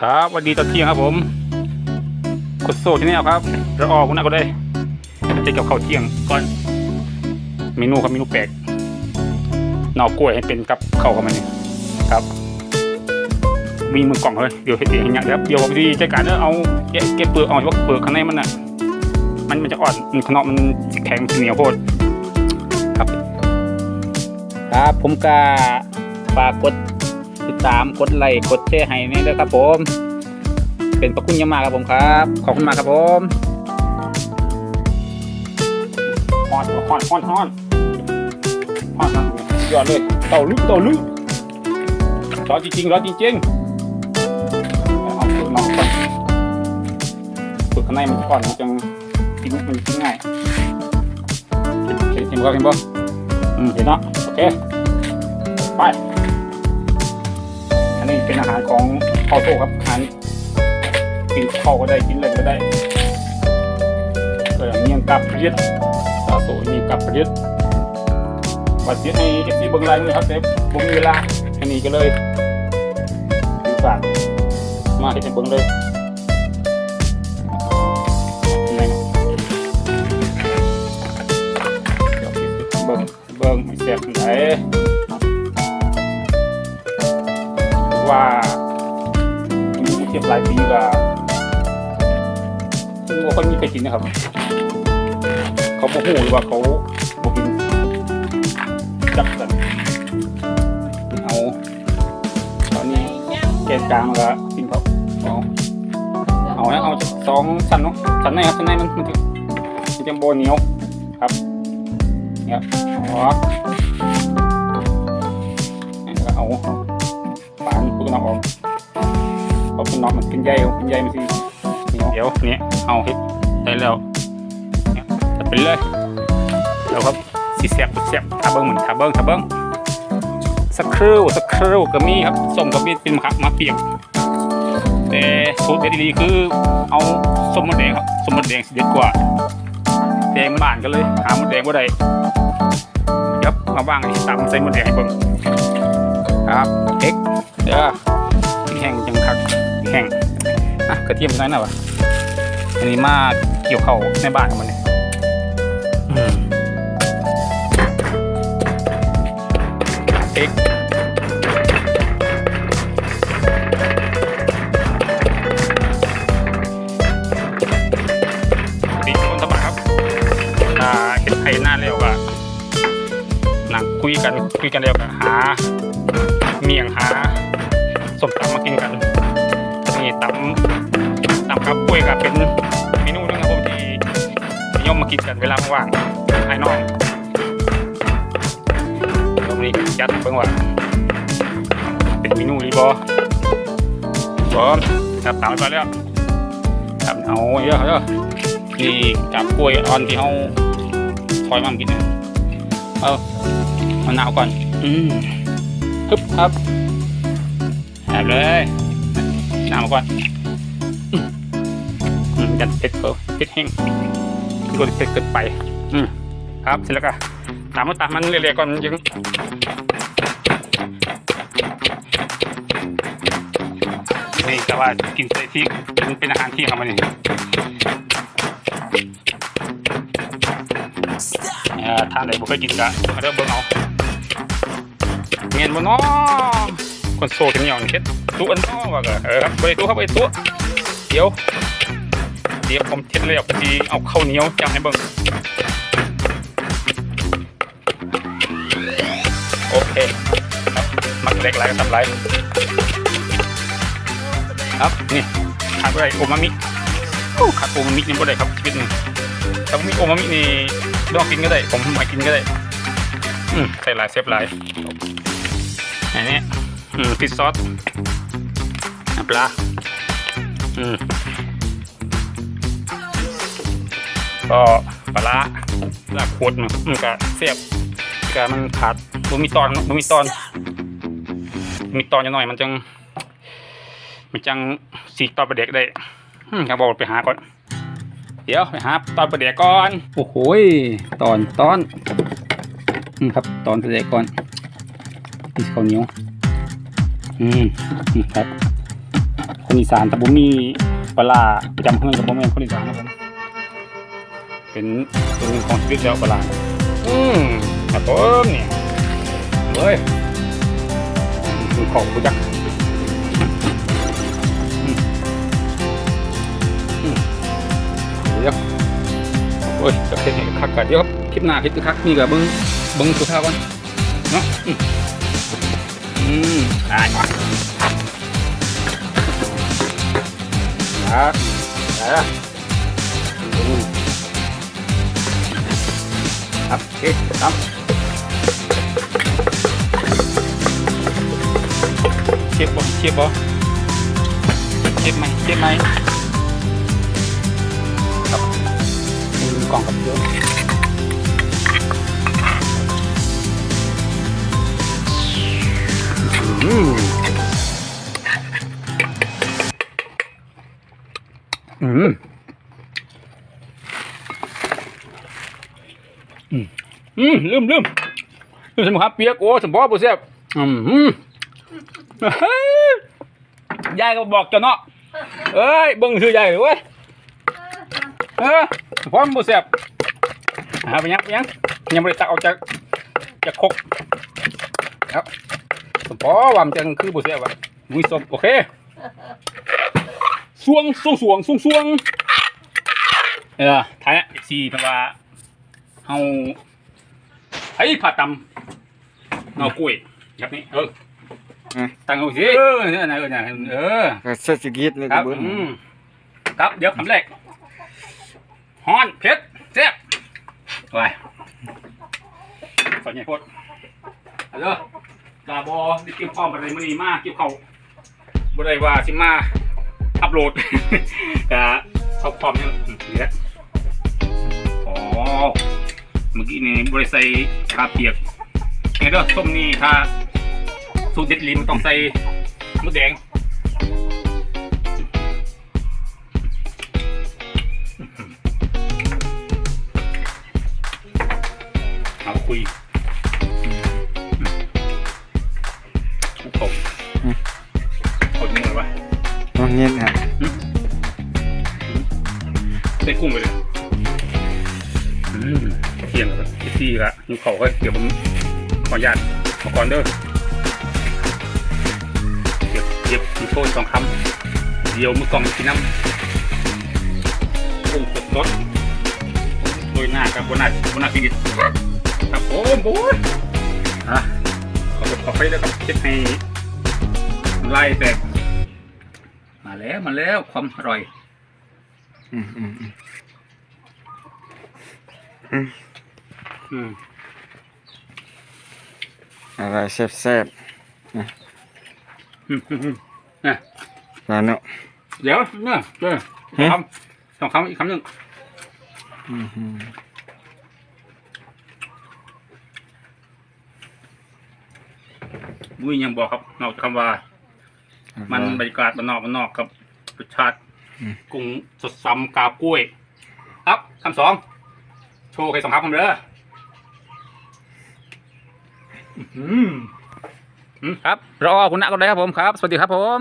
ครับวัสดีตอนเที่ยงครับผมกดโซ่ที่นี่ครับเราออกคุณนักก็ได้จะกับข้าวเที่ยงก่อน เมนูครับเมนูแปลกหน่อกล้วยให้เป็นกับข้าวกับมันนี่ครับมีมือกล่องเลยเดี๋ยวเห็ดเองอย่างเดียวเดี๋ยวผมดีจัดการแล้วเอาแกะเก็บเปลือกออกว่าเปลือกข้างในมันน่ะมันมันจะอ่อนมันขนอกมันแข็งเหนียวโพดครับ ครับผมก็ฝากกด ติดตามกดไลค์กดแชร์ให้นี่ด้วยครับผม เป็นประคุณยังมาครับผมครับ ขอบคุณมากครับผมฮอนฮอนฮอนฮอนฮอนนยอดเลยเต่าลึกเต่าลึกร้อนจริงๆร้อนจริงๆเอาเปลือกนอกก่อนเปลือกข้างในมันก่อนมันจังกินมันกินง่ายเห็นเห็นเห็นบ่เห็นบ่อืมเห็นเนาะโอเคไป นนี้เป็นอาหารของข้าวโซ่ครับอาหารกินข้าวก็ได้กินอะไรก็ได้เออเมียงกับเรียดข้าวโซ่มีกับเรียดวัดเสียให้เอฟซีเบิ้งไลน์เลยครับแต่ผมมีเวลาอันนี้ก็เลยถือฝากมาที่จะเบิ้งเลยเนี่ยวสิเบิ้งเบิ้งไม่เสียบไหน ว่ามีเทียบหลายปีก็ว่าคนมีใครกินนะครับ เขาบอกหูหรือว่าเขาบอกกินจับกันเอาตอนนี้เกณฑ์กลางแล้วกินเขาเอาเอานะเอาสองชั้นเนาะชั้นไหนครับชั้นไหนมันมันจะมันจะโบเหนียวครับเนี่ยอ๋อ มันเป็นใยเป็นใยมันสิเดี๋ยวเนี่ยเอาเฮ็ดได้แล้วจะเป็นเลยแล้วครับสีเสียบสียบทาเบิ้งเหมือนทาเบิ้งทาเบิ้งสักครู่สักครู่ก็มีครับส้มกับมีเป็นมะขามมาเปียกแต่สูตรเด็ดดีๆคือเอาส้มมดแดงครับส้มมดแดงเด็ดกว่าแดงบ้านกันเลยหามดแดงว่าใดยับมาบ้างไอ้ตำใส่มดแดงให้เบิ้งครับเอ็กเด้อแห้งจังคักพริกแห้งอะกระเทียมน้อยหน่อยวะอันนี้มาเกี่ยวเข้าในบ้านของมันเนี่ยอืมพริกดีคนสบายครับถ้าเห็นใครหน้าเร็วก็นั่งคุยกันคุยกันเร็วก็หา เมี่ยงหาสมตำมากินกัน กับกล้วยกับเป็นเมนูนึงครับผมที่นิยมมากินกันเวลาว่างไอ้น้องตรงนี้ยัดเบิ่งว่าเป็นเมนูรีบอพร้อมครับตามไปแล้วทำเอาเยอะเยอะนี่จับกล้วยอ่อนที่เขาซอยมากินเนี่ยเอามะนาวก่อน อืมฮึบครับแอบเลยน้ำมาก่อน ยันเผ็ดเพิ่มเผ็ดแห้งกดเผ็ดเกินไป อืมครับเสร็จแล้วก็ตามมาตามมันเรื่อยๆก่อนยังนี่แต่ว่ากินใส่ที่กินเป็นอาหารที่ครับมันนี่เอ่อทานอะไรบุเคยกินกะมาเริ่มเบิ่งเอาเมียนบนน้อคนโซ่ที่เหนียวนี่เฮ็ดตู้อันน้อว่าก็เออครับบริตู้ครับบริตู้เดี๋ยว เดี๋ยวผมเท็ดแล้วพอดีเอาข้าวเหนียวจังให้เบิ่งโอเคครับมักเล็กไรก็ทำไรครับนี่ขาดอะไรโอมามิโอ้ขาดโอมามินี่บ่ได้ครับชีวิตนี้ถ้ามีโอมามินี่ไม่ต้องกินก็ได้ ผมมากินก็ได้อืมใส่ลายเซฟลายอันนี้อืมฟิชซอสน้ำปลาอืม ก็ปลาร้าลาขวดมันมันก็เสียบก็มันขาดมันมีตอนมันมีตอน มีตอนจะหน่อยมันจังมันจังสีตอนประเด็กได้ครับบอกไปหาก่อน เดี๋ยวไปหาตอนประเด็กก่อน โอ้โหตอนตอนอืมครับตอนประเด็กก่อนนี่ข้าวเหนียวอืมนี่ครับคนอีสานแต่ผมมีปลาประจำเพื่อนกับผมเองคนอีสานนะครับผม เป็นส่วนหนึ่งของชีวิตแล้วปลาอืมครับผมเนี่ยเฮ้ยคือของกูจักเดี๋ยวโอ้ยจะเห็นคักกันเดี๋ยวคลิปหน้าคลิปคักนี่กับเบิ้งเบิ้งสุภาพก่อนเนาะอืมอืมได้มาครับได้แล้ว ครับโอเคครับเช็บบ่เช็บบ่ ลืมอืมลืมลืมลืมสมครับเปียกโอ้สมบอบุเสียบอืมยายก็บอกจ้าเนาะเอ้ยบิ่งชื่อยายเลยเว้ยเออพร้อมบุเสียบหาไปยังไปยังยังไม่ได้ตักเอาจากจากคกครับสมพอวามจังคือบุเสียบวะมุ้ยสมโอเคสวงสวงสวงสวงสวงเออท้ายสี่เพราะว่าเฮา ไอ้ผ่าตำเนากล้วยครับนี่เอออะ ตั้งเอาสิเออเนี่ยนะเออเนี่ยเออ ก็เศรษฐกิจนี่คก็รับเบิ่งอืมครับ เดี๋ยวคำแรกฮ้อนเผ็ดแซ่บไปสอนใหญ่โพดเอาเด้อกาบอได้เก็บข้อมอะไรมื้อนี้มาเก็บเขาบ่ได้ว่าสิมาอัปโหลด กะเขาพร้อมยังอืมนี่แหละอ๋อ เมื่อกี้นี่บ่ได้ใส่กาเปียกไงเด้อส้มนี่ถ้าสูตรเด็ดลิ้นมันต้องใส่มะแดงเอาคุยทุกคนเอาจริงเลยวะน้องเงี้ยฮะได้กุ้งไปเลย ที่ยงแล้วก็ที่ละหิวเขาเฮ้ยเดี๋ยวผมขออนุญาตมาก่อนเด้อเดี๋ยวเดี๋ยวมีโทษสองคำเดี๋ยวมือกล่องกินน้ำกุ้งสดรสโดยหน้ากับบนหน้าบนหน้าพินิจครับผมโอ้ยอะขอขอไปแล้วครับเช็ดให้ไล่แตกมาแล้วมาแล้วความอร่อย อืมอืมอืม อืมอะไรแซ่บอืมอืมอืมเนี่ยๆแล้วเนาะเดี๋ยวเนี่ยเดี๋ยวสองคำสองคำอีกคำหนึ่งอืมอืมบุ้ยยังบอกครับ นอกจากคำว่า มันบรรยากาศมันนอกมันนอกกับรสชาติกุ้งสดซ้ำกาบกล้วย ครับคำสอง โชว์ใครสองคำคำเด้ออืมอืม ครับ รอคุณนักก็ได้ครับผมครับ สวัสดีครับผม